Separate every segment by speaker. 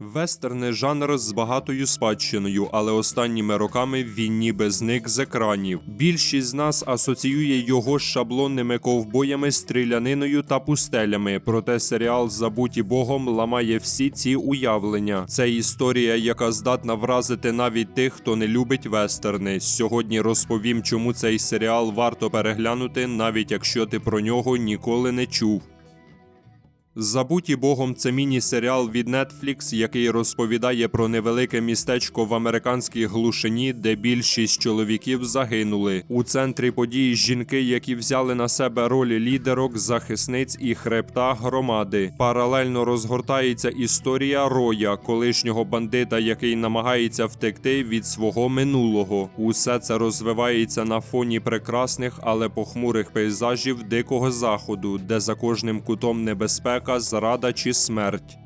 Speaker 1: Вестерни жанр з багатою спадщиною, але останніми роками він ніби зник з екранів. Більшість з нас асоціює його з шаблонними ковбоями, стріляниною та пустелями. Проте серіал Забуті Богом ламає всі ці уявлення. Це історія, яка здатна вразити навіть тих, хто не любить вестерни. Сьогодні розповім, чому цей серіал варто переглянути, навіть якщо ти про нього ніколи не чув. Забуті Богом це міні-серіал від Netflix, який розповідає про невелике містечко в американській глушині, де більшість чоловіків загинули. У центрі події жінки, які взяли на себе ролі лідерок, захисниць і хребта громади. Паралельно розгортається історія Роя, колишнього бандита, який намагається втекти від свого минулого. Усе це розвивається на фоні прекрасних, але похмурих пейзажів дикого заходу, де за кожним кутом небезпека, зрада чи смерть.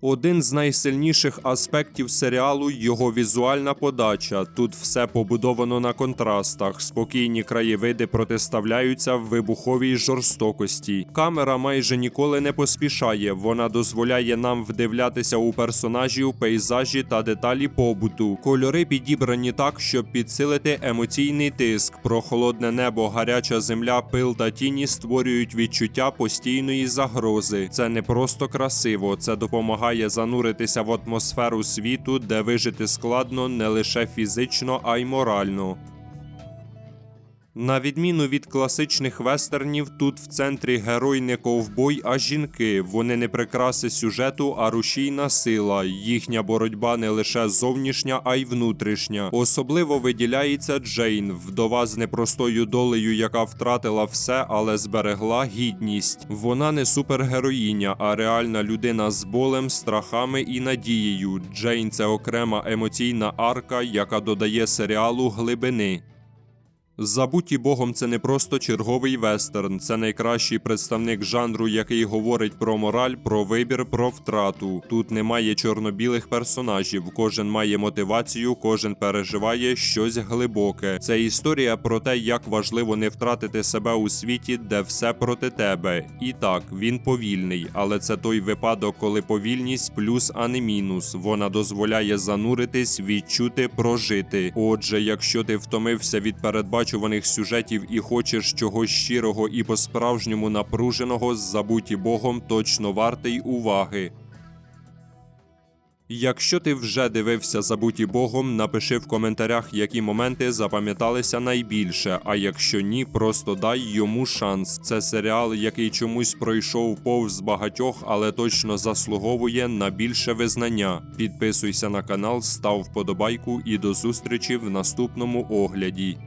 Speaker 1: Один з найсильніших аспектів серіалу його візуальна подача. Тут все побудовано на контрастах. Спокійні краєвиди протиставляються в вибуховій жорстокості. Камера майже ніколи не поспішає. Вона дозволяє нам вдивлятися у персонажів, пейзажі та деталі побуту. Кольори підібрані так, щоб підсилити емоційний тиск. Прохолодне небо, гаряча земля, пил та тіні створюють відчуття постійної загрози. Це не просто красиво, це допомагає зануритися в атмосферу світу, де вижити складно не лише фізично, а й морально. На відміну від класичних вестернів, тут в центрі герой не ковбой, а жінки. Вони не прикраси сюжету, а рушійна сила. Їхня боротьба не лише зовнішня, а й внутрішня. Особливо виділяється Джейн, вдова з непростою долею, яка втратила все, але зберегла гідність. Вона не супергероїня, а реальна людина з болем, страхами і надією. Джейн це окрема емоційна арка, яка додає серіалу глибини. Забуті Богом це не просто черговий вестерн, це найкращий представник жанру, який говорить про мораль, про вибір, про втрату. Тут немає чорно-білих персонажів, кожен має мотивацію, кожен переживає щось глибоке. Це історія про те, як важливо не втратити себе у світі, де все проти тебе. І так, він повільний, але це той випадок, коли повільність плюс, а не мінус. Вона дозволяє зануритись, відчути, прожити. Отже, якщо ти втомився від передбачених непередбачуваних сюжетів і хочеш чогось щирого і по-справжньому напруженого, забуті Богом точно вартий уваги. Якщо ти вже дивився забуті Богом, напиши в коментарях, які моменти запам'яталися найбільше. А якщо ні, просто дай йому шанс. Це серіал, який чомусь пройшов повз багатьох, але точно заслуговує на більше визнання. Підписуйся на канал, став вподобайку і до зустрічі в наступному огляді.